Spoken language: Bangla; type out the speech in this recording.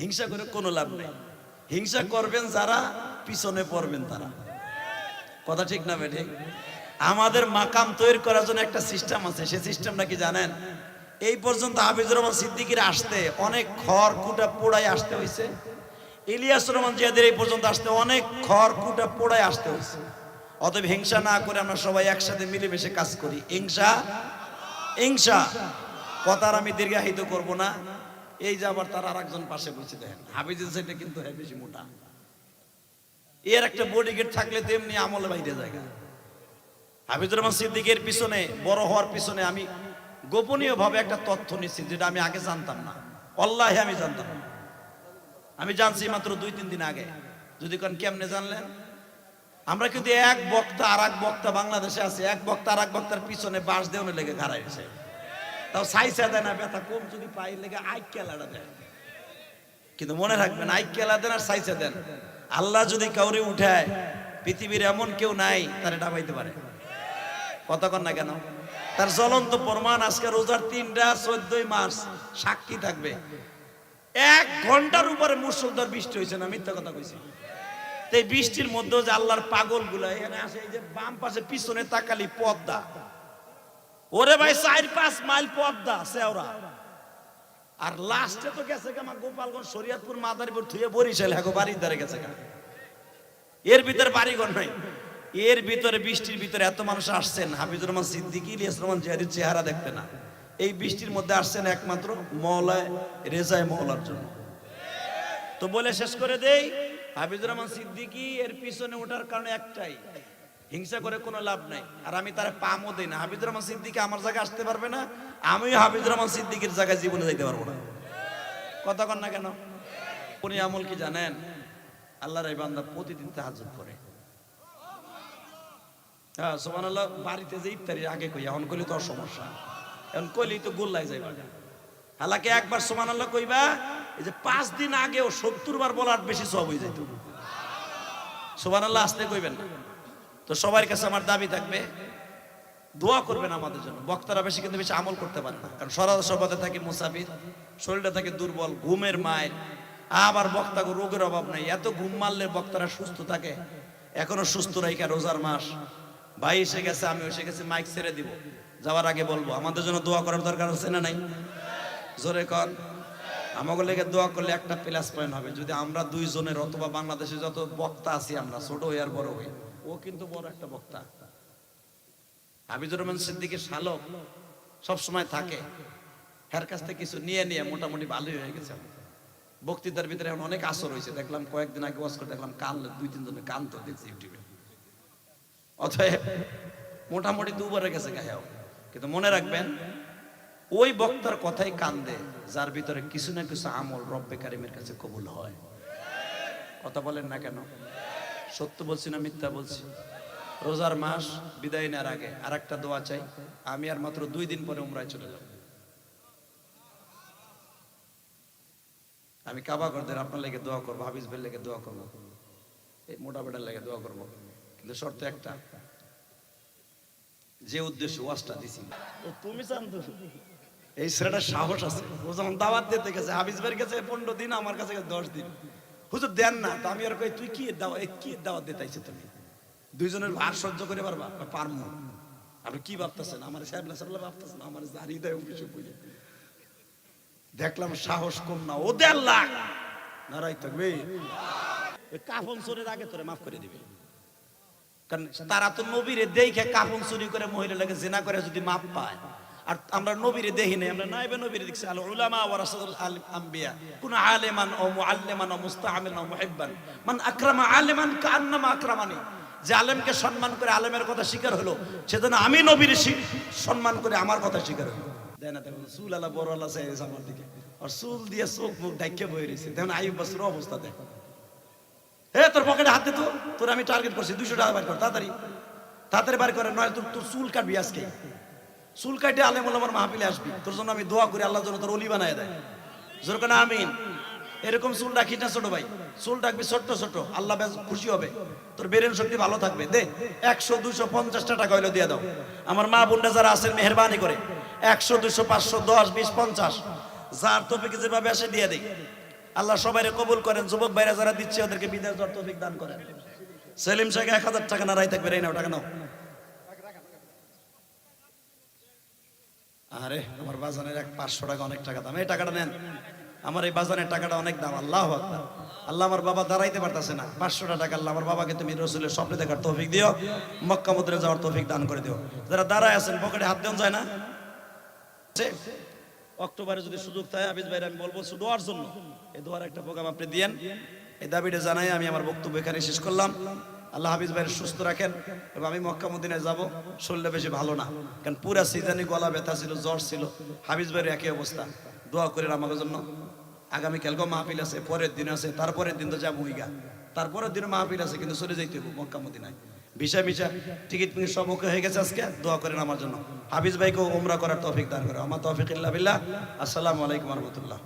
হিংসা করে কোনো লাভ নেই। হিংসা করবেন যারা, পিছনে পড়বেন তারা। কথা ঠিক না বেঠে আমাদের মাকাম তৈরি করার জন্য একটা সিস্টেম আছে। সে সিস্টেম নাকি জানেন? এই পর্যন্ত হাফিজুর রহমান সিদ্দিকির আসতে অনেক খড় কুটা পোড়াই আসতে হয়েছে। ইলিয়াস রহমান জিয়াদের এই পর্যন্ত আসতে অনেক খড় কুটা পোড়াই আসতে হয়েছে। অতএব হিংসা না করে আমরা সবাই একসাথে মিলেমিশে কাজ করি। হিংসা? হিংসা। কথার আমি দীর্ঘায়িত করব না। এই যে আবার তার আর একজন পাশে বসে দেখেন। হাফিজের সাইডে কিন্তু হ্যাঁ বেশি মোটা। এর একটা বডিগেট থাকলে তেমনি আমলে বাইরে জায়গা হাফিজুর রহমান সিদ্দিকের পিছনে, বড় হওয়ার পিছনে আমি গোপনীয় ভাবে একটা তথ্য নিচ্ছি, যেটা আমি আগে জানতাম না। অল্লাহে আমি জানতাম। না আমি জানছি মাত্র দুই, তিন দিন আগে। যদি কোন কেমনে জানলেন? আমরা কিন্তু এক বক্তা আর এক বক্তা বাংলাদেশে আছে। এক বক্তা আর এক বক্তার পিছনে বাস দেওয়া লেগে ঘাড়াইছে তাও সাইসা দেয় না, ব্যথা কম যদি পাই লেগে আই কেলাটা দেয় কিন্তু মনে রাখবেন আই কেলা দেন আর সাইসা দেন। আল্লাহ যদি কাউরে উঠায়, পৃথিবীর এমন কেউ নাই, তার এটা পাইতে পারে কতক্ষণ না কেন? তার জ্বলন্ত প্রমাণ আজকে রোজার তিনটা, চোদ্দই মার্চ, সাক্ষী থাকবে। এক ঘণ্টার উপরে মুসলধার বৃষ্টি হয়েছে না, মিথ্যা কথা কইছি। এই বৃষ্টির মধ্যেও যে আল্লাহর পাগলগুলা এখানে আসে এই যে বাম পাশে পিছনে তাকালি পদ্মা। ওরে ভাই, চার পাঁচ মাইল পদ্মা সেওরা আর লাস্টে তো গেছে আমার গোপালগঞ্জ, শরিয়াতপুর, মাদারীপুর, থুয়ে বরিশাল হ্যাঁ বাড়ির ধারে গেছে এর ভিতরে বাড়িঘর নাই। এর ভিতরে বৃষ্টির ভিতরে এত মানুষ আসছেন, হাফিজুর রহমান সিদ্দিকি, ইলিয়াস রহমান জিহাদির চেহারা দেখতে না। এই বৃষ্টির মধ্যে আসছেন একমাত্র মৌলায় রেজায় মৌলার জন্য। তো বলে শেষ করে দেই, হাফিজুর রহমান সিদ্দিকি এর পিছনে ওঠার কারণে একটাই হিংসা করে কোনো লাভ নাই। আর আমি তার পামও দেই না। হাফিজুর রহমান সিদ্দিকি আমার জায়গায় আসতে পারবে না, আমিও হাফিজুর রহমান সিদ্দিকির জায়গায় জীবনে যাইতে পারব না। কথা কন না কেন? উনি আমল কি জানেন? আল্লাহর এই বান্দা প্রতিদিন তাহাজ্জুদ করে। হ্যাঁ সুবহানাল্লাহ, বাড়িতে যে ইফতারির আগে কই এখন কইলে তো সমস্যা। এখন কইলেই তো গোল গোল্লাই যাইবা হালাকে একবার সোমান সুবহানাল্লাহ কইবা, এই যে পাঁচ দিন আগেও সত্তর বার বলার বেশি সব হয়ে যেত সুবহানাল্লাহ, আসতে কইবেন না। তো সবার কাছে আমার দাবি থাকবে, দোয়া করবেন আমাদের জন্য। বক্তারা বেশি কিন্তু বেশি আমল করতে পারে না। কারণ সরাসরি সবাতে থাকে মুসাফির, শরীরটা থাকে দুর্বল, ঘুমের মায়ের আবার বক্তা রোগের অভাব নাই। এত ঘুম মারলে বক্তারা সুস্থ থাকে। এখনও সুস্থ রাইকা রোজার মাস। ভাই এসে গেছে, আমি এসে গেছি, মাইক ছেড়ে দিব। যাওয়ার আগে বলব, আমাদের জন্য দোয়া করার দরকার আছে না নাই? জোরে কর আমাকে লেগে দোয়া করলে একটা প্লাস পয়েন্ট হবে। যদি আমরা দুইজনের অথবা বাংলাদেশে যত বক্তা আছি আমরা, ছোট হই আর বড় হই। ও কিন্তু বড় একটা বক্তা। হাবিজুর রহমান সিদ্দিকের শালক সব সময় থাকে। হের কাছ থেকে কিছু নিয়ে নিয়ে মোটামুটি ভালোই হয়ে গেছে। বক্তৃতার ভিতরে এখন অনেক আসর হয়েছে। দেখলাম কয়েকদিন আগে ওয়াজ করে দেখলাম কান দুই তিন জনের কান তো দেখছি ইউটিউবে। অতএব মোটামুটি দুবারে গেছে গায়েও কিন্তু মনে রাখবেন, ওই বক্তার কথাই কান্দে যার ভিতরে কিছু না কিছু আমল রব্বে কারিমের কাছে কবুল হয়। কথা বলেন না কেন? সত্য বলছি না মিথ্যা বলছি? রোজার মাস বিদায় নেওয়ার আগে আর একটা দোয়া চাই। আমি আর মাত্র দুই দিন পরে উমরায় চলে যাব। আমি কাবা করদের আপনার লেগে দোয়া করব হাফিজ ভাইয়ের লেগে দোয়া করব। এই মোটা বেটার লেগে দোয়া করব। কিন্তু শর্ত একটা যে উদ্দেশ্য ওয়াজটা দিছি। তুমি জান তো এই ছেলেটার সাহস আছে। ও যখন দাওয়াত দিতে গেছে হাফিজ ভাইয়ের কাছে পনেরো দিন আমার কাছে দশ দিন। হুজুর, দেন না। তো আমি আর কই তুই কি দাওয়া কি দাওয়াত দিতে আইছো তুমি? দুইজনের ভার সহ্য করে পারবা? পারমু। আপনি কি ভাবতেছেন? আমার সাহেব সাহেব ভাবতেছেন? আমার জারি দেয় অফিসে বুঝে দেখলাম সাহস কম না। ও দেড় লাখ। নারাই থাকবে। কাফন চোরের আগে তোরে মাফ করে দিবে। কারণ তারা তো নবীরে দেখে কাফন চুরি করে মহিলা লাগে জেনা করে যদি মাপ পায়। আর আমরা নবীরে দেখি নাই, আমরা নাইবে নবীরে দেখছি। আল উলামা ওয়া আলিম আম্বিয়া। কোন আলেমান ও মুআল্লিমান ও মুস্তাআমিলান ও মুহিব্বান। মান আকরামা আলিমান কান্নামা আকরামানি। যে আলেমকে সম্মান করে আলেমের কথা স্বীকার হলো, সেজন্য আমি নবীর সম্মান করে আমার কথা স্বীকার হলো। দেয় না, দেখুন আলা বড় আলা আমার দিকে। আর দিয়ে চোখ মুখ ডাইকে বয়ে রয়েছে দেখুন আইব বাসুর অবস্থা দেখো হে তোর পকেটে হাত তো। তোর আমি টার্গেট করছি দুশো টাকা বার কর, তাড়াতাড়ি। তাড়াতাড়ি বার করে নয় তোর তোর চুল কাটবি আজকে। চুল কাটে আলেম আমার মাহফিলে আসবি। তোর জন্য আমি দোয়া করি, আল্লাহ যেন তোর অলি বানায় দেয়। জোর করে আমিন। এরকম চুল রাখিস না ছোট ভাই। চুল রাখবি ছোট্ট ছোট আল্লাহ খুশি হবে। তোর বেরেন শক্তি ভালো থাকবে। দে, একশো দুশো পঞ্চাশটা টাকা হইল দিয়ে দাও। আমার মা বোনরা যারা আছেন, মেহরবানি করে। একশো দুশো পাঁচশো দশ, বিশ, পঞ্চাশ। যার তোপিকে যেভাবে আসে, দিয়ে দেই। আল্লাহ সবাইরে কবুল করেন। যুবক ভাইরা যারা দিচ্ছে, ওদেরকে বিদেশ যাওয়ার তৌফিক দান করেন। সেলিম শেখ এক হাজার টাকা না রায় থাকবে রে নাও টাকা নাও। আরে আমার বাজানের এক পাঁচশো টাকা অনেক টাকা দাম। এই টাকাটা নেন। আমার এই বাজানের টাকাটা অনেক দাম। আল্লাহ আল্লাহ আমার বাবা দাঁড়াইতে পারতেছে না। পাঁচশোটা টাকা আল্লাহ আমার বাবাকে তুমি রসুলের স্বপ্নে দেখার তৌফিক দিও, মক্কা মন্দিরে যাওয়ার তৌফিক দান করে দিও। যারা দাঁড়ায় আছেন, পকেটে হাত দেন যায় না? অক্টোবরে যদি সুযোগ থাকে, হাফিজ ভাইরা আমি বলব দোয়ার জন্য। এই দোয়ার একটা প্রোগ্রাম আপনি দিয়েন। এই দাবিটা জানাই আমি আমার বক্তব্য এখানে শেষ করলাম। আল্লাহ হাফিজ ভাইয়ের সুস্থ রাখেন এবং আমি মক্কা মদিনায় যাব, শরীরটা বেশি ভালো না। কারণ পুরা সিজানি গলা ব্যথা ছিল, জ্বর ছিল। হাফিজ ভাইয়ের একই অবস্থা। দোয়া করেন আমাকে জন্য। আগামী কালকে মাহফিল আছে, পরের দিন আছে, তারপরের দিন তো যাব ইগা তারপরের দিন মাহফিল আছে, কিন্তু চলে যাইতে হবে মক্কা মদিনায়। ভিসা ভিসা, টিকিট মিকিট সব ওকে হয়ে গেছে আজকে, দোয়া করেন আমার জন্য। হাফিজ ভাইকেও উমরা করার তৌফিক দান করে। আমার তৌফিক ইল্লা বিল্লাহ। আসসালামু আলাইকুম রহমতুল্লাহ।